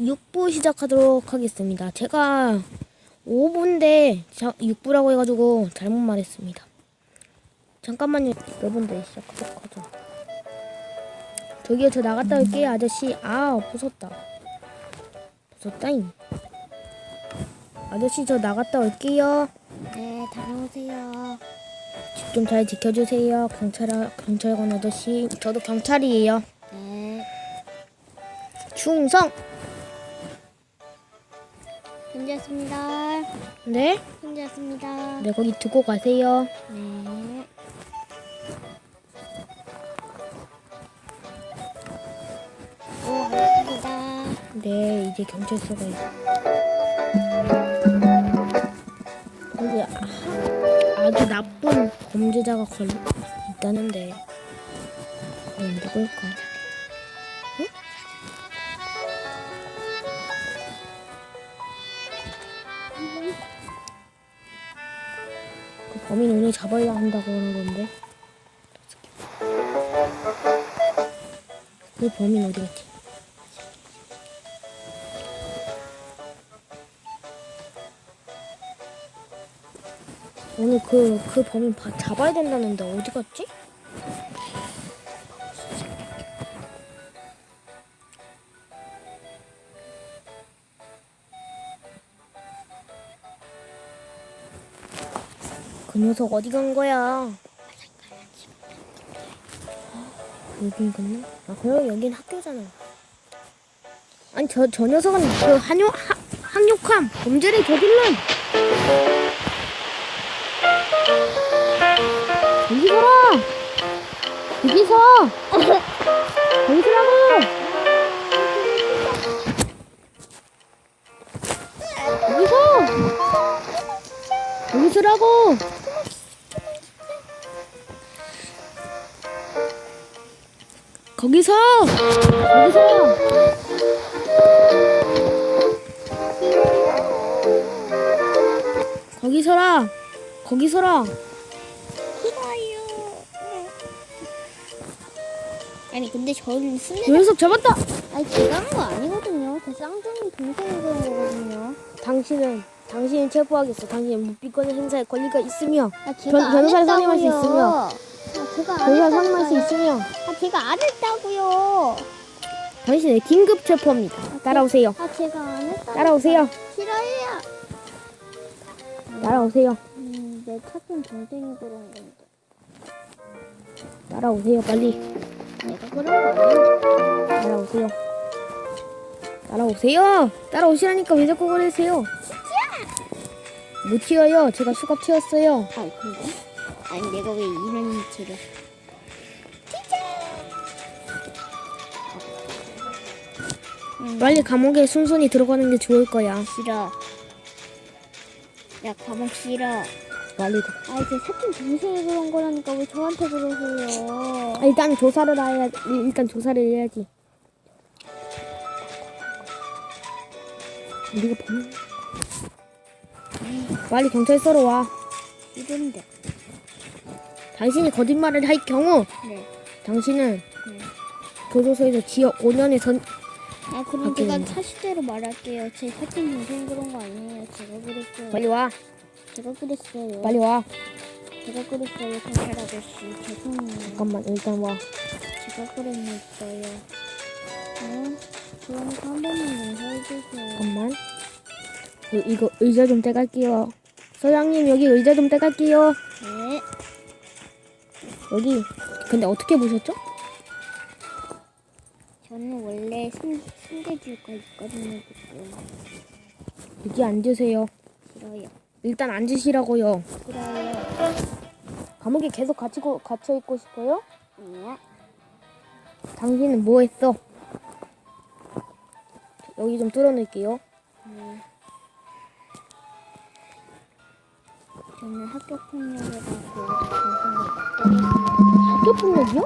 6부 시작하도록 하겠습니다. 제가 5부인데 6부라고 해가지고 잘못 말했습니다. 잠깐만요. 여러분들 시작하도록 하죠. 저기요 저 나갔다 올게요 아저씨. 아 부쉈다. 부쉈다잉. 아저씨 저 나갔다 올게요. 네, 다녀오세요. 집 좀 잘 지켜주세요. 경찰 경찰관 아저씨. 저도 경찰이에요. 네, 충성. 현재였습니다. 네. 현재였습니다. 네 거기 두고 가세요. 네. 오, 알겠습니다. 네, 이제 경찰서가 있. 근데 아, 아주 나쁜 범죄자가 걸 있다는데 과연 누굴까? 범인 오늘 잡아야 한다고 하는 건데. 그 범인 어디 갔지? 오늘 그, 그 범인 바, 잡아야 된다는데 어디 갔지? 녀석 어디 간 거야? 여긴 갔나? 아, 그럼 여긴 학교잖아. 아니, 저, 저 녀석은 그 한욕, 하, 항욕함, 범죄를 저질른! 여기 서라! 여기 서! 여기 서라고! 여기 서! 여기 서라고! 거기서! 거기서! 거기 서라! 거기 서라! 싫어요. 아니, 근데 저는 순대. 그 녀석 잡았다! 아니, 제가 한 거 아니거든요. 제 쌍둥이 동생이 그런 거거든요. 당신은 당신은 체포하겠어. 당신은 무비권의 행사에 권리가 있으며 아, 제가 변- 안 변호사를 했다고요. 선임할 수 있으며. 아, 제가 안 변호사 선임할 수. 있으며 아, 제가 안 했다고요. 당신을 긴급 체포합니다. 따라오세요. 아, 제가 안 했다고. 따라오세요. 싫어해요. 따라오세요. 음, 내 착한 동생이 그런 건데. 따라오세요. 빨리 내가 그런 거. 따라오세요. 따라오세요. 따라오시라니까 왜 자꾸 그러세요? 못 튀어요. 제가 수갑 채웠어요. 아, 근데? 아니, 내가 왜 이런 위치 빨리 감옥에 순순히 들어가는 게 좋을 거야. 싫어. 야, 감옥 싫어. 빨리. 아, 제 사촌 동생이 그런 거라니까 왜 저한테 그러세요? 아, 일단 조사를 해야 일단 조사를 해야지. 우리가 범인. 빨리 경찰서로 와. 싫은데. 당신이 거짓말을 할 경우 네. 당신은 네. 교도소에서 지역 5년의 전 아, 그럼 제가 있는 사실대로 말할게요. 제 사촌 동생 그런 거 아니에요. 제가 그랬어요. 빨리 와 제가 그랬어요. 빨리 와 제가 그랬어요. 경찰 아저씨. 죄송해요. 잠깐만 일단 와 제가 그랬어요. 어? 그러니까 한 번만 용서해주세요. 잠깐만 이- 이거 의자 좀 떼갈게요 소장님 여기 의자 좀 떼갈게요 네. 여기 근데 어떻게 보셨죠? 저는 원래 순, 순대주가 있거든요. 여기 앉으세요 싫어요. 일단 앉으시라고요 싫어요. 감옥에 계속 갇히고 갇혀 있고 싶어요? 네. 당신은 뭐 했어? 여기 좀 뚫어놓을게요 네. 저는 학교 폭력을 받고 학교 폭력이요?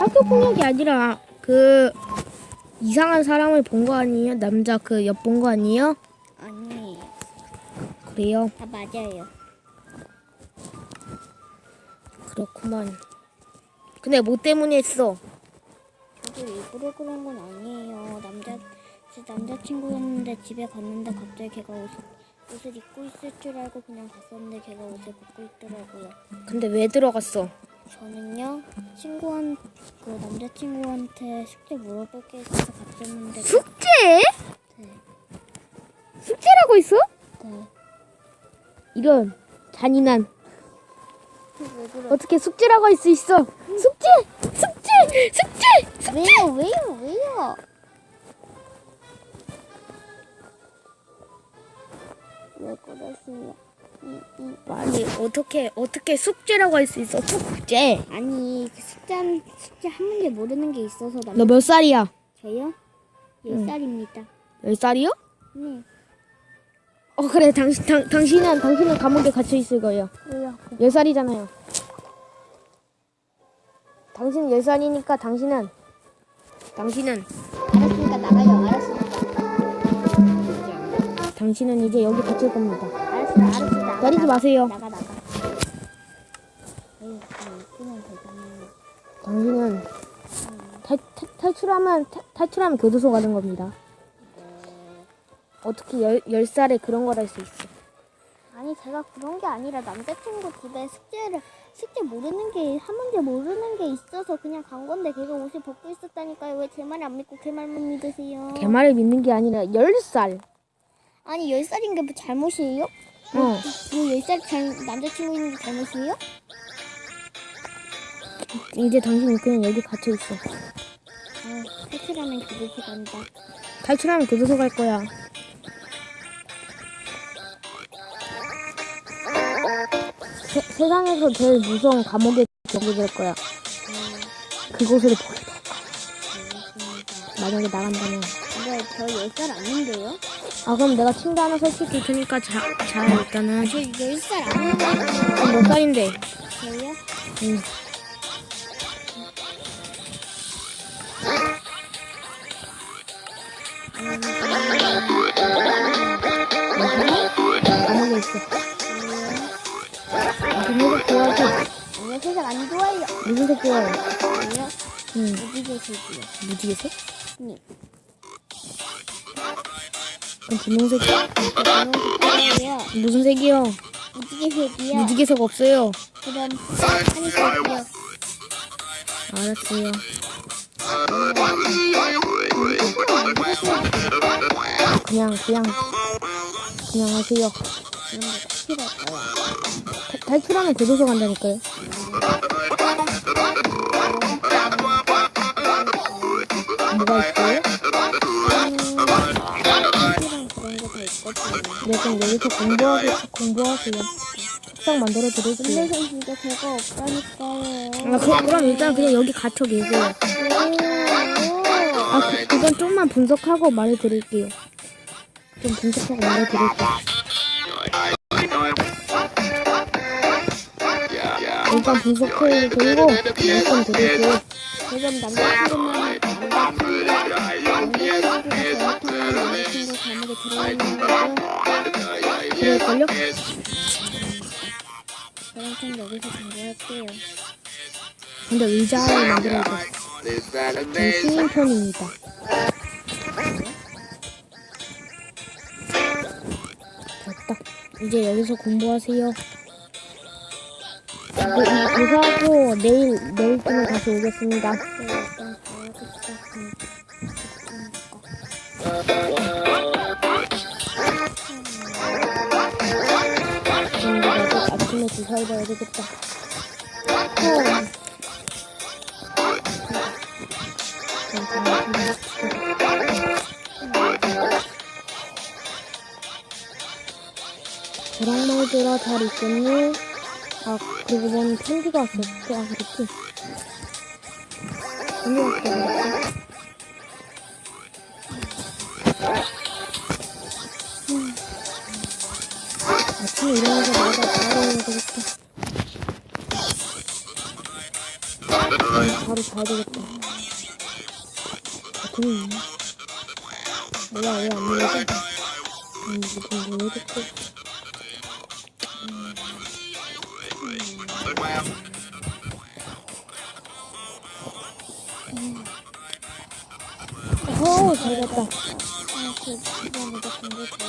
학교 폭력이 아니라 그 이상한 사람을 본 거 아니에요? 남자 그엿본거 아니에요? 아니에요. 그래요? 아 맞아요. 그렇구만. 근데 뭐 때문에 했어? 저도 일부러 그런 건 아니에요. 남자 제 남자친구였는데 집에 갔는데 갑자기 걔가 옷을, 옷을 입고 있을 줄 알고 그냥 갔었는데 걔가 옷을 벗고 있더라고요. 근데 왜 들어갔어? 저는요 친구한 그 남자친구한테 숙제 물어볼 게 있어서 갔었는데 그- 숙제? 네, 숙제라고 있어? 네. 이런 잔인한 왜 그래? 어떻게 숙제라고 할 수 있어? 숙제! 숙제! 숙제! 왜요 왜요 왜요? 왜 그러세요? 아니 어떻게 어떻게 숙제라고 할 수 있어? 숙제. 아니 그 숙제 한- 숙제 한 문제 모르는 게 있어서 남너몇 살이야? 저요? 열 살입니다. 열 살이요? 네. 어 그래 당신 당, 당신은 당신은 감옥에 갇혀 있을 거예요. 왜요? 열 살이잖아요. 당신 열 살이니까 당신은 당신은 알았으니까 나가요. 알았습니다. 당신은 이제 여기 갇힐 겁니다. 나가. 나가. 마세요. 나가 나가. 에이. 당신은 탈, 탈, 탈출하면 탈, 탈출하면 교도소 가는 겁니다. 어떻게 열, 열 살에 그런 걸 할 수 있어? 아니 제가 그런 게 아니라 남자친구 집에 숙제를 숙제 모르는 게 한 문제 모르는 게 있어서 그냥 간 건데 걔가 옷을 벗고 있었다니까요. 왜 제 말 안 믿고 걔 말만 믿으세요? 걔 말을 믿는 게 아니라 열 살. 아니 열 살인 게 뭐 잘못이에요? 어. 뭐 열살 남자친구 있는 게 잘못이에요? 이제 당신이 그냥 여기 갇혀 있어. 어, 탈출하면 교도소 간다. 탈출하면 교도소 갈 거야. 세, 세상에서 제일 무서운 감옥에 겨게 될 거야. 그곳을 보게 될 거야. 만약에 나간다면. 근데 저 열살 아닌데요? 아 그럼 내가 침대 하나 설치해 줄 테니까 자, 자 일단은. 저열살 아닌데? 어, 몇 살인데? 저요? 응. 감옥에 있어. 감옥에 좋아하지? 아니요 세상 안 좋아요. 무슨 색 좋아해? 저요? 응. 무지개 색이요. 무지개 색? 네. 그럼 분홍색 분홍색이요. 무슨 색이요? 무지개 색이요. 무지개색 없어요. 그럼 하늘색이요. 알았어요. 그냥 그냥 그냥 하세요. 탈출하면 교도소 간다니까요. 뭐가 있어요? 그럼 여기서 공부하세요. 공부하세요. 책상 만들어 드릴게요. 근데 진짜 제가 없다니까요. 아, 그, 그럼 일단 그냥 여기 갇혀 계세요. 아, 그, 그건 좀만 분석하고 말해드릴게요. 좀 분석하고 말해드릴게요. 일단 분석해 드리고 말씀 드릴게요. 지금 남자친구만 남자친구 좀 여기서 공부할게요. 근데 의자를 만들어야 돼. 전 시인편입니다. 됐다. 이제 여기서 공부하세요. 이거 조사하고 내일 내일쯤에 다시 오겠습니다. 나도 아침에 조사해봐야 되겠다. 어. 저랑 말들아 잘 있겠니? 아 그리고 뭔 편지가 왔어. 아 그렇지. 아침에 일어나자 마자 바로 바로 자야 되겠다. 아, 돈 뭐야, 왜안 눌러져? 음, 무슨 뭐 해줬고. 어, 잘. 그 먼저 공부 배워볼까?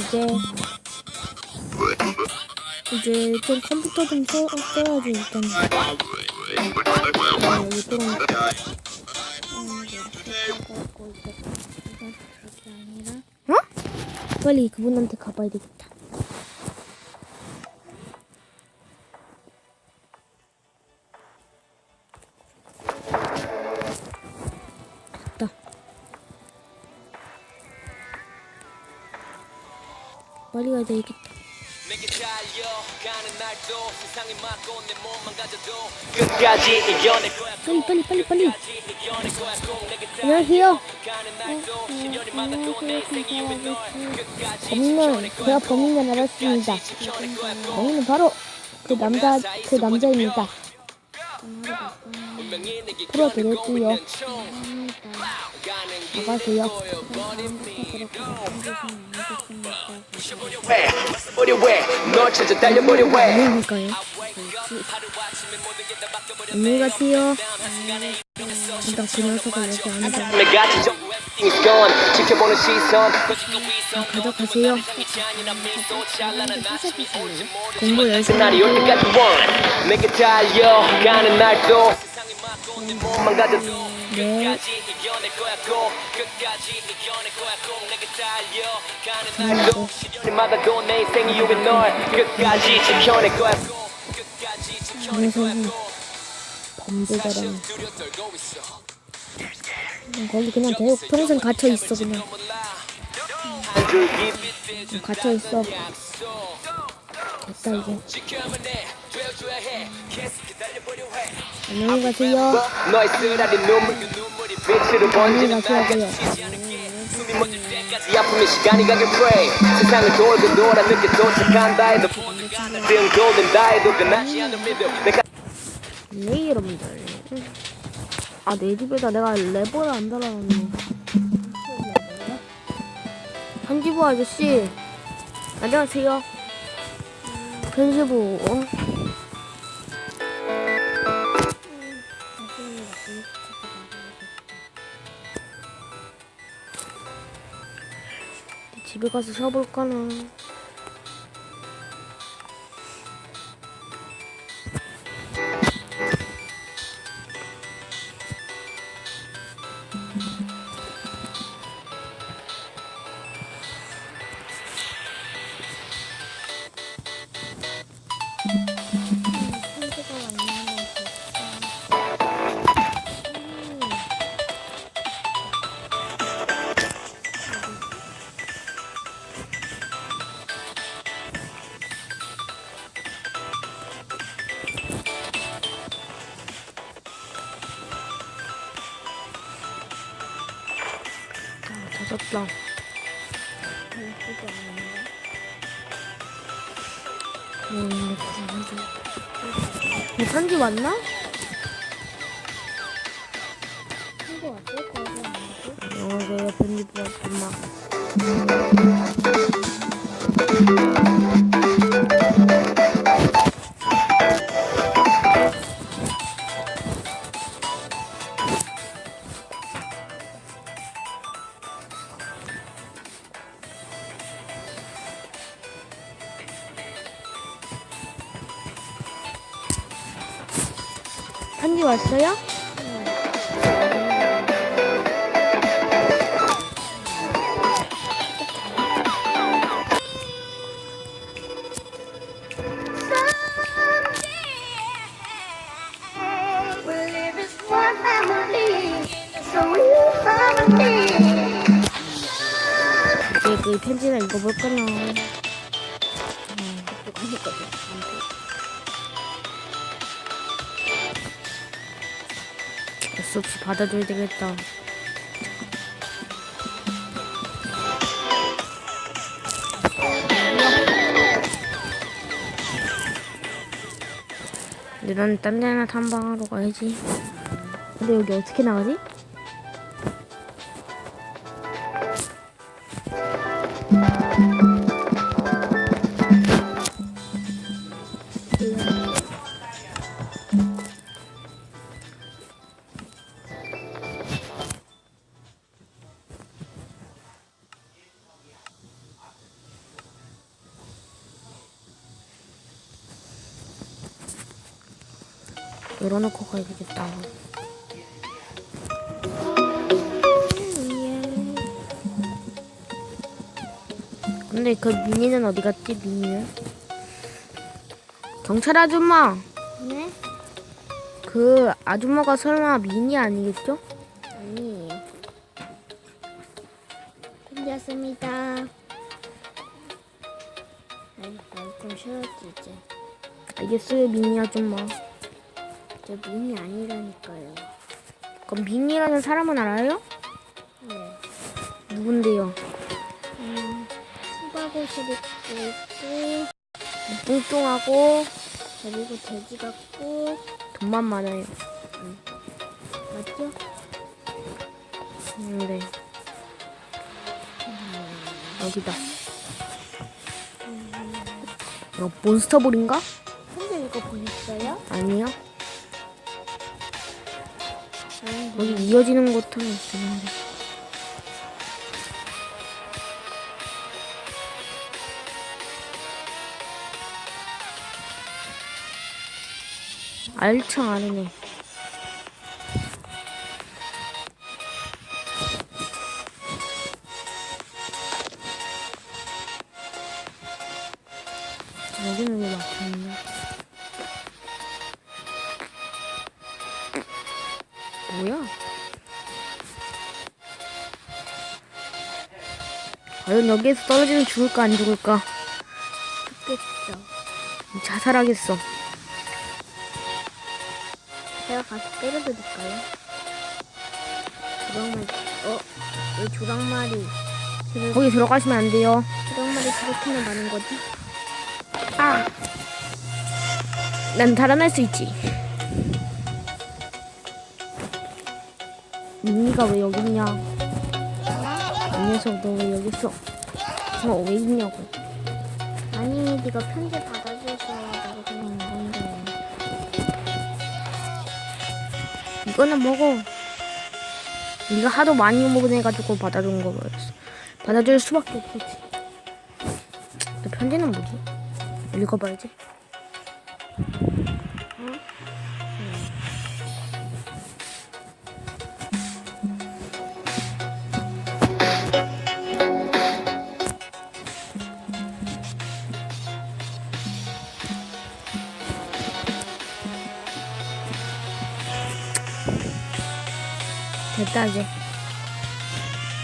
이제 이제 좀 컴퓨터 좀 써, 써야지 일단. 아, 여기 그게 아니라. 어? 빨리 그분한테 가봐야 되겠다 빨리 빨리 빨리 빨리. 내게 안녕하세요. 달려가는 날도 시련이 막아도 내 인생이 왜널 끝까지 범인은 제가 범인을 알았습니다. 범인은 바로 그 남자 그 남자입니다. 분명히 내게 풀어드렸고요. 왜 안녕할까요? 안녕히 가세요 일단 그 녀석을 여기 지켜보는 시선 가져가세요 공부 열심히 가져도 네 이겨낼 거야 꼭 끝까지 이겨낼 거야 꼭 내게 달려 가는 날도 시련이 막아도 내 인생 이후에 널 끝까지 지켜낼 거야 꼭 끝까지 지켜낼 거야 꼭 있어 거기 그냥 계속 평생 갇혀 있어 그냥. 빛 갇혀 있어. 됐다 이제. 안녕히 가세요 너의 쓰라린 눈물 그 눈물이 빛으로 안녕히 번지는 가세요. 숨이 멎을 때까지 아픔의 시간이 가길 pray. 세상을 돌고 돌아 늦게 도착한다 해도 등 돌린다 해도 변하지 않는 믿음. 내가 네 여러분들 아 내 집에다 내가 레버를 안 달아놨네. 편집부 아저씨 안녕하세요. 편집부 집에 가서 쉬어볼까나 아, 젖었다. 음, 이 편지 왔나? 안녕하세요 편집부 엄마. 편 이제 그 편지나 읽어볼까나. 어쩔 수 없이 받아줘야 되겠다. 근데 딴 데나 탐방하러 가야지. 근데 여기 어떻게 나가지? 열어놓고 가야겠다. 근데 그 미니는 어디 갔지 미니는? 경찰 아줌마 네? 그 아줌마가 설마 미니 아니겠죠? 아니에요. 끝났습니다. 아이, 좀 쉬었지 이제. 알겠어요 미니 아줌마. 저 민이 아니라니까요. 그럼 미니라는 사람은 알아요? 네. 누군데요? 음, 수박옷을 입고 있고 뚱뚱하고 그리고 돼지 같고 돈만 많아요. 맞죠? 음, 네. 여기다. 이거 몬스터볼인가? 근데 이거 보셨어요? 아니요. 여기 이어지는 것들은 있었는데. 알청 아니네. 여기는 왜 막혀있냐? 뭐야? 과연 여기에서 떨어지면 죽을까 안 죽을까? 좋겠죠. 자살하겠어. 제가 가서 때려드릴까요? 조랑말, 어? 왜 조랑말이, 지금 거기 들어가시면 안 돼요. 조랑말이 그렇게나 많은 거지? 아! 난 달아날 수 있지. 민니가 왜 여기 있냐? 이 녀석 너왜 여기 있어? 너 왜 있냐고. 아니, 네가 편지 받아줘서 나도 그냥 온 건데. 이거는 먹어. 네가 하도 많이 먹어내가지고 받아준 거 버렸어. 받아줄 수밖에 없겠지. 너 편지는 뭐지? 읽어봐야지. 됐다 이제.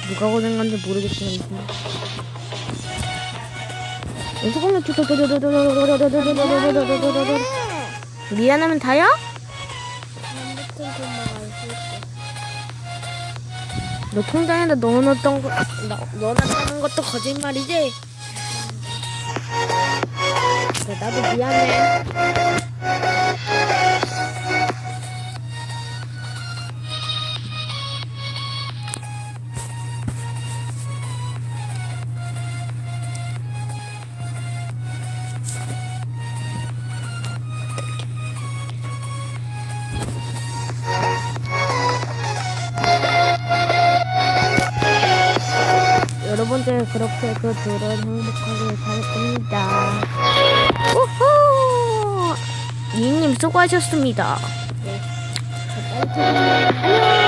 누가 건지 모르겠지만. 연속으로 미안하면 다야? 너 통장에다 넣어놨던 거, 너- 넣어놨다는 것도 거짓말이지? 나도 미안해. 그렇게 그 둘은 행복하게 살 겁니다. 우후! 미님 수고하셨습니다. 퇴근해요. 안녕!